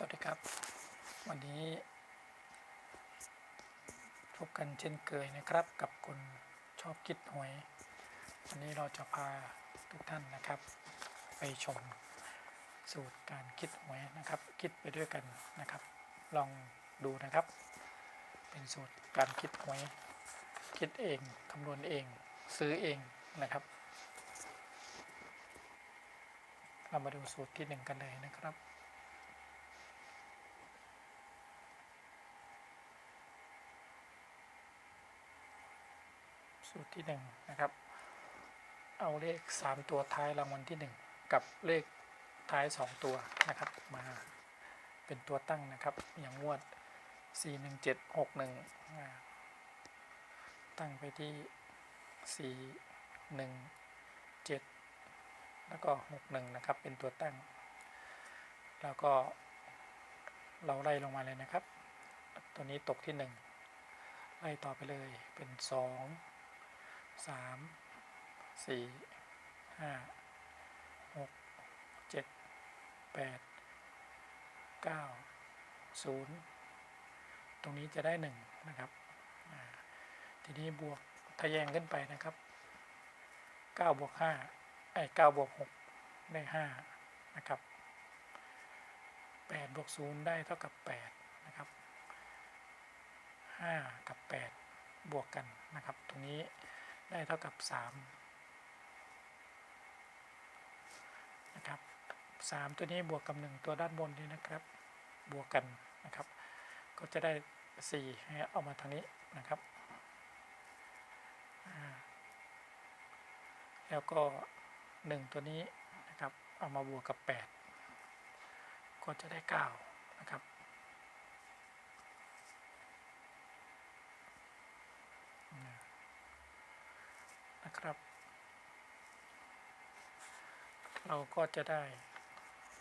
สวัสดีครับ วันนี้ พบกันเช่นเคยนะครับกับคนชอบคิดหวย วันนี้เราจะพาทุกท่านนะครับ ไปชมสูตรการคิดหวยนะครับ คิดไปด้วยกันนะครับ ลองดูนะครับ เป็นสูตรการคิดหวย คิดเองคำนวณเอง ซื้อเองนะครับ เรามาดูสูตรที่หนึ่งกันเลยนะครับ สูตรที่หนึ่งนะครับ เอาเลขสามตัวท้ายรางวัลที่หนึ่งกับเลขท้ายสองตัวนะครับมาเป็นตัวตั้งนะครับ อย่างงวดสี่หนึ่งเจ็ดหกหนึ่งตั้งไปที่สี่หนึ่งเจ็ดแล้วก็หกหนึ่งนะครับ เป็นตัวตั้ง แล้วก็เราไล่ลงมาเลยนะครับ ตัวนี้ตกที่หนึ่งไล่ต่อไปเลยเป็นสอง สามสี่ห้าหกเจ็ดแปดเก้าศูนย์ตรงนี้จะได้หนึ่งนะครับทีนี้บวกทะแยงขึ้นไปนะครับเก้าบวกห้าไอ้เก้าบวกหกได้ห้านะครับแปดบวกศูนย์ได้เท่ากับแปดนะครับห้ากับแปดบวกกันนะครับ ตรงนี้ ได้เท่ากับ3นะครับ3ตัวนี้บวกกับ 1 ตัวด้านบนนี้นะครับ บวกกันนะครับ ก็จะได้4ให้เอามาทางนี้นะครับแล้วก็ 1 ตัวนี้นะครับ เอามาบวกกับ 8 ก็จะได้ 9 นะครับ นะครับ เราก็จะได้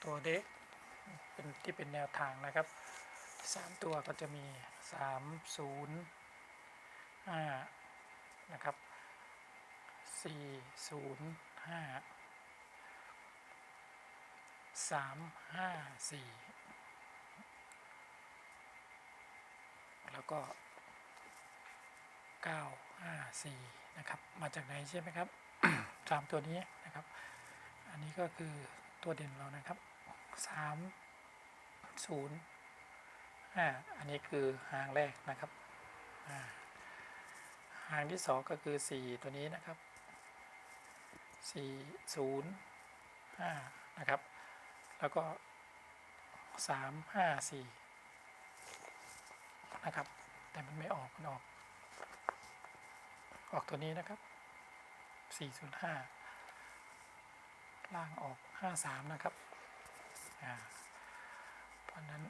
ตัวเด็กเป็นที่เป็นแนวทางนะครับสามตัวก็จะมีสามศูนย์ห้านะครับสี่ศูนย์ห้าสามห้าสี่แล้วก็ 954 นะครับ มาจากไหนใช่ไหมครับสามตัวนี้นะครับ อันนี้ก็คือตัวเด่นเรานะครับ3 0 5อันนี้คือหางแรกนะครับอ่าหางที่สองก็คือ4ตัวนี้นะครับ4 0 5นะครับ แล้วก็3 5 4นะครับ แต่มันไม่ออกมันออก ออกตัวนี้นะครับ 405 ล่างออก 53 นะครับเพราะนั้น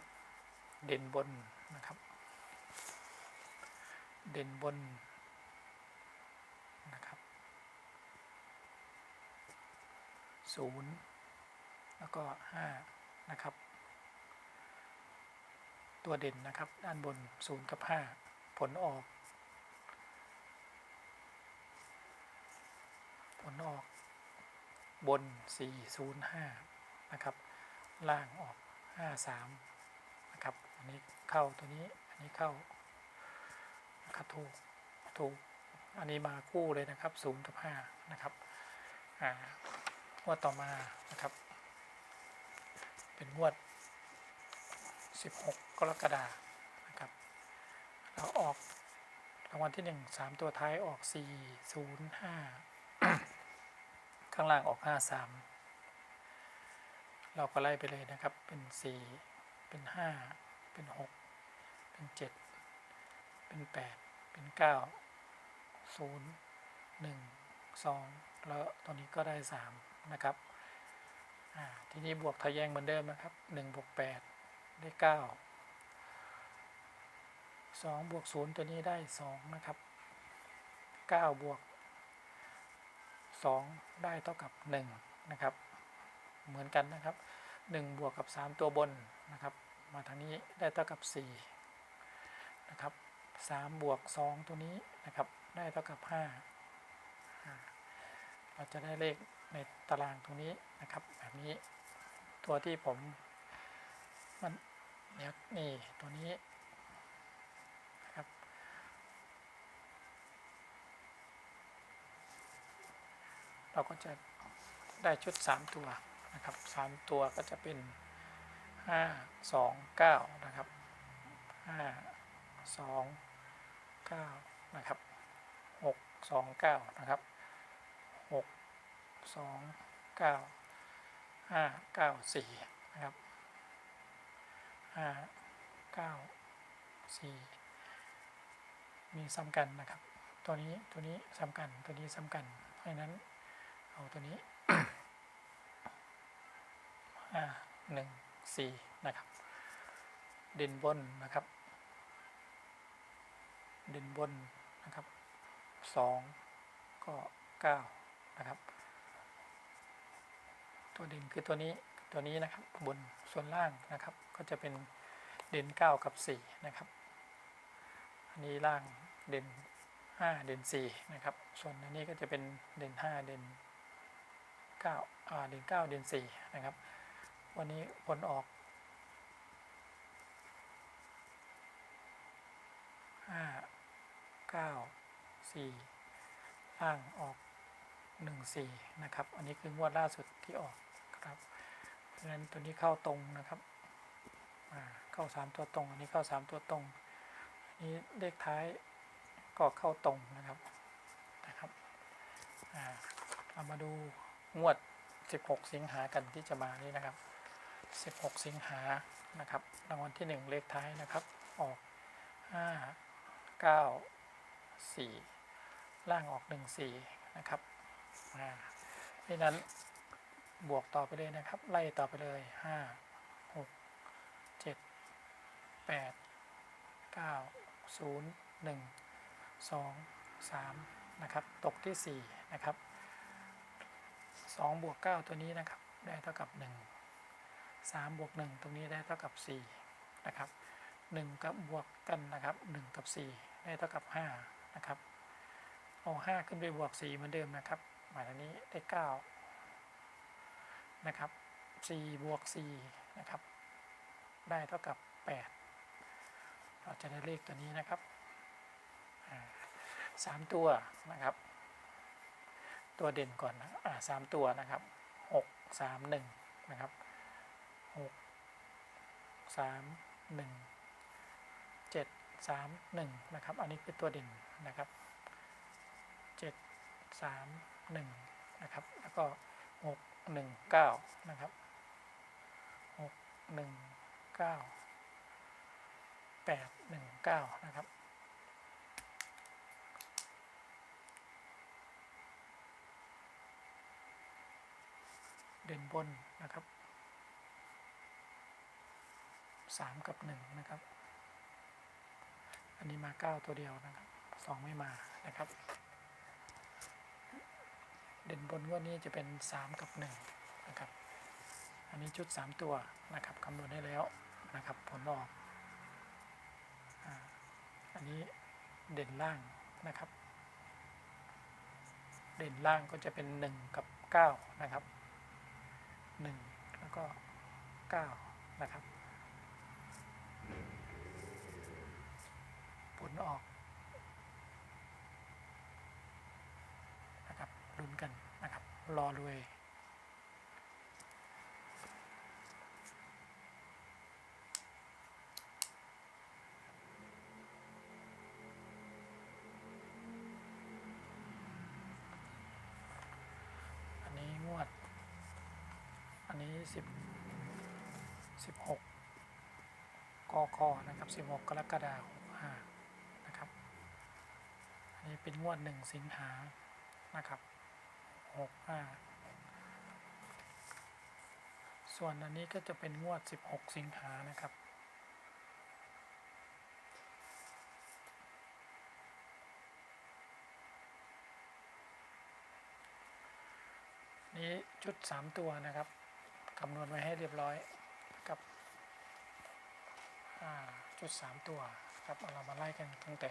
เด่นบนนะครับ เด่นบนนะครับ0แล้วก็5นะครับ ตัวเด่นนะครับ ด้านบน0กับ5ผลออก ลออก บน 405 นะครับ ล่างออก 53 นะครับ อันนี้เข้าตัวนี้ อันนี้เข้านะครับถูกถูก อันนี้มาคู่เลยนะครับ 0 กับ 5 นะครับ อ่างวดต่อมานะครับ เป็นงวด 16 กรกฎาคมนะครับ เราออกรางวัลที่ 1 3 ตัวท้ายออก 405 ข้างล่างออก 53 เราก็ไล่ไปเลยนะครับ เป็น 4 เป็น 5 เป็น 6 เป็น 7 เป็น 8 เป็น 9 0 1 2 แล้วตัวนี้ก็ได้ 3 นะครับ ทีนี้บวกทะแยงเหมือนเดิมนะครับ 1 บวก 8 ได้ 9 2 บวก 0 ตัวนี้ได้ 2 นะครับ 9 บวก 2 ได้เท่ากับ1นะครับ เหมือนกันนะครับ 1 บวกกับ 3 ตัวบนนะครับ มาทางนี้ได้เท่ากับ4นะครับ3บวก 2 ตัวนี้นะครับ ได้เท่ากับ5อ่าเราจะได้เลขในตารางตรงนี้นะครับ แบบนี้ตัวที่ผมมันเดี๋ยนี่ตัวนี้นะครับ เราก็จะได้ชุด 3 ตัวนะครับ 3 ตัวก็จะเป็น 5 2 9 นะครับ 5 2 9 นะครับ 6 2 9 นะครับ 6 2 9 5 9 4 นะครับห้าเก้าสี่มีซ้ำกันนะครับ ตัวนี้ตัวนี้ซ้ำกันตัวนี้ซ้ำกันเพราะฉะนั้น เอาตัวนี้ห้าหนึ่งสี่นะครับ เด่นบนนะครับ เด่นบนนะครับสองก็เก้านะครับ ตัวเด่นคือตัวนี้ตัวนี้นะครับบนส่วนล่างนะครับ ก็จะเป็นเด่น9กับ4นะครับ อันนี้ล่างเด่น5เด่น4นะครับ ส่วนอันนี้ก็จะเป็นเด่น5เด่น 9อ่าเด่น9 เด่น4นะครับ วันนี้ผลออก5 9 4ล่างออก1 4นะครับ อันนี้คืองวดล่าสุดที่ออกครับเพราะฉะนั้นตัวนี้เข้าตรงนะครับเข้าสามตัวตรง อันนี้เข้าสามตัวตรงอันนี้เลขท้ายก็เข้าตรงนะครับนะครับเรามาดู งวด 16 สิงหากันที่จะมานี้นะครับ 16 สิงหานะครับรางวัลที่ 1 เลขท้ายนะครับ ออก 5 9 4 ล่างออก 1 4 นะครับอ่าเพราะฉะนั้นบวกต่อไปเลยนะครับ ไล่ต่อไปเลยห้าหกเจ็ดแปดเก้าศูนย์หนึ่งสองสามนะครับ ตกที่สี่นะครับ สองบวกเก้าตัวนี้นะครับ ได้เท่ากับหนึ่งสามบวกหนึ่งตรงนี้ได้เท่ากับสี่นะครับหนึ่งกับบวกกันนะครับหนึ่งกับสี่ได้เท่ากับห้านะครับ เอาห้าขึ้นไปบวกสี่เหมือนเดิมนะครับ หมายถึงนี้ได้เก้านะครับ 4 บวก 4 นะครับ ได้เท่ากับ 8 เราจะได้เลขตัวนี้นะครับสามตัวนะครับ ตัวเด่นก่อนนะอ่าสามตัวนะครับหกสามหนึ่งนะครับหกสามหนึ่งเจ็ดสามหนึ่งนะครับ อันนี้คือตัวเด่นนะครับเจ็ดสามหนึ่งนะครับ แล้วก็หกหนึ่งเก้านะครับหกหนึ่งเก้าแปดหนึ่งเก้านะครับ เด่นบนนะครับสามกับหนึ่งนะครับ อันนี้มาเก้าตัวเดียวนะครับสองไม่มานะครับ เด่นบนงวดนี้จะเป็น 3 กับ 1 นะครับ อันนี้ชุด 3 ตัวนะครับคำนวณได้แล้วนะครับ ผลออกอันนี้เด่นล่างนะครับ เด่นล่างก็จะเป็น 1 กับ 9 นะครับ 1 แล้วก็ 9 นะครับ ผลออกนะครับลุ้นกันนะครับ รอรวย อันนี้งวด อันนี้ สิบสิบหกกคนะครับสิบหกกรกฎาคมห้านะครับอันนี้เป็นงวดหนึ่งสิงหานะครับหกห้าส่วนอันนี้ก็จะเป็นงวด 16 สิงหานะครับ นี้ชุด 3 ตัวนะครับ คำนวณไว้ให้เรียบร้อยกับอ่าชุด 3 ตัวครับเอาเรามาไล่กันตั้งแต่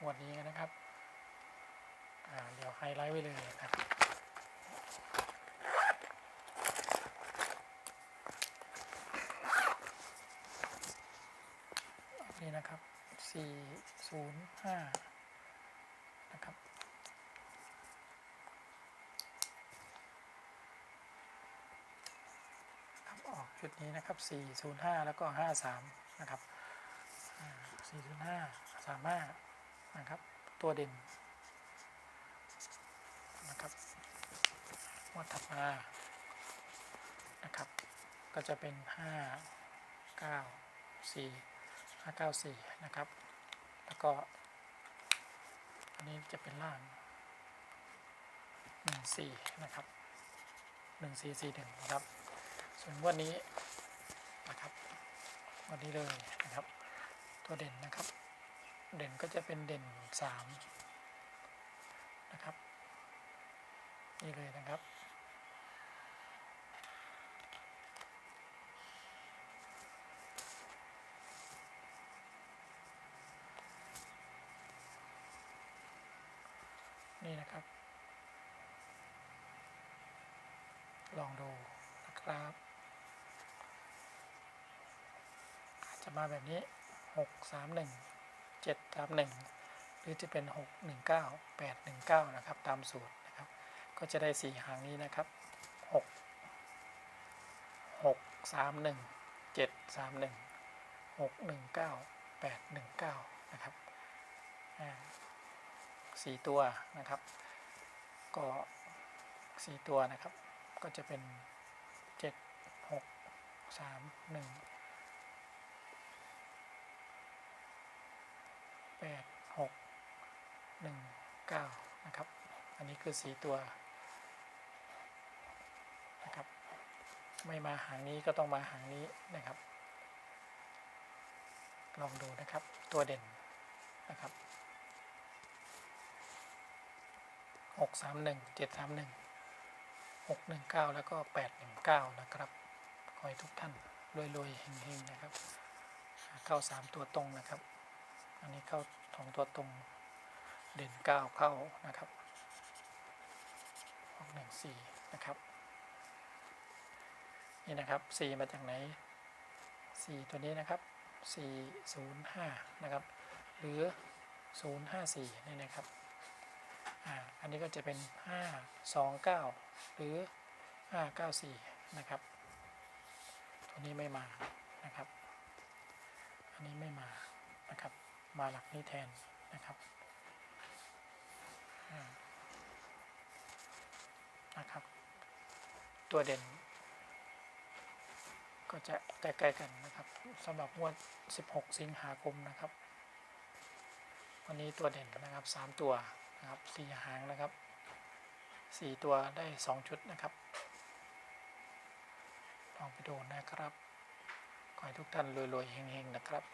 งวดนี้กันนะครับเดี๋ยวไฮไลท์ไว้เลยนะครับนี่นะครับสี่ศูนย์ห้านะครับ ครับออก ชุดนี้นะครับ 405 แล้วก็ 53 นะครับ 405 35 นะครับ ตัวเด่นนะครับงวดถัดมานะครับ ก็จะเป็น 5 9 4 5 9 4 นะครับ แล้วก็ อันนี้จะเป็นล่าง 1 4 นะครับ 1 4 4 1นะครับ ส่วนวันนี้นะครับวันนี้เลยนะครับ ตัวเด่นนะครับ เด่นก็จะเป็นเด่นสามนะครับนี่เลยนะครับนี่นะครับ ลองดูนะครับ อา จจะมาแบบนี้ 6 3 1 7 3 1 หรือจะเป็น 6 1 9 8 1 9 นะครับ ตามสูตรนะครับ ก็จะได้ 4 หางนี้นะครับ 6 6 3 1 7 3 1 6 1 9 8 1 9 นะครับอ่าสี่ตัวนะครับ ก็สี่ตัวนะครับ ก็จะเป็น 7 6 3 1 9นะครับ อันนี้คือ 4 ตัวนะครับ ไม่มาหางนี้ก็ต้องมาหางนี้นะครับ ลองดูนะครับ ตัวเด่นนะครับ6 3 1 7 3 1 6 1 9 แล้วก็ 8 1 9 นะครับ ขอให้ทุกท่านรวยๆเฮงๆนะครับเข้า 3 ตัวตรงนะครับ อันนี้เข้าสองตัวตรง เด่นเก้าเข้านะครับออกหนึ่งสี่นะครับ นี่นะครับสี่มาจากไหนสี่ตัวนี้นะครับสี่ศูนย์ห้านะครับ หรือศูนย์ห้าสี่นี่นะครับอ่าอันนี้ก็จะเป็นห้าสองเก้าหรือห้าเก้าสี่นะครับ ตัวนี้ไม่มานะครับ อันนี้ไม่มานะครับ มาหลักนี้แทนนะครับ นะครับ ตัวเด่น ก็จะใกล้ๆกันนะครับสำหรับงวด 16 สิงหาคมนะครับ วันนี้ตัวเด่นนะครับ 3 ตัวนะครับ4หางนะครับ 4 ตัวได้ 2 ชุดนะครับลองไปดูนะครับ ขอให้ทุกท่านรวยๆเฮงๆนะครับ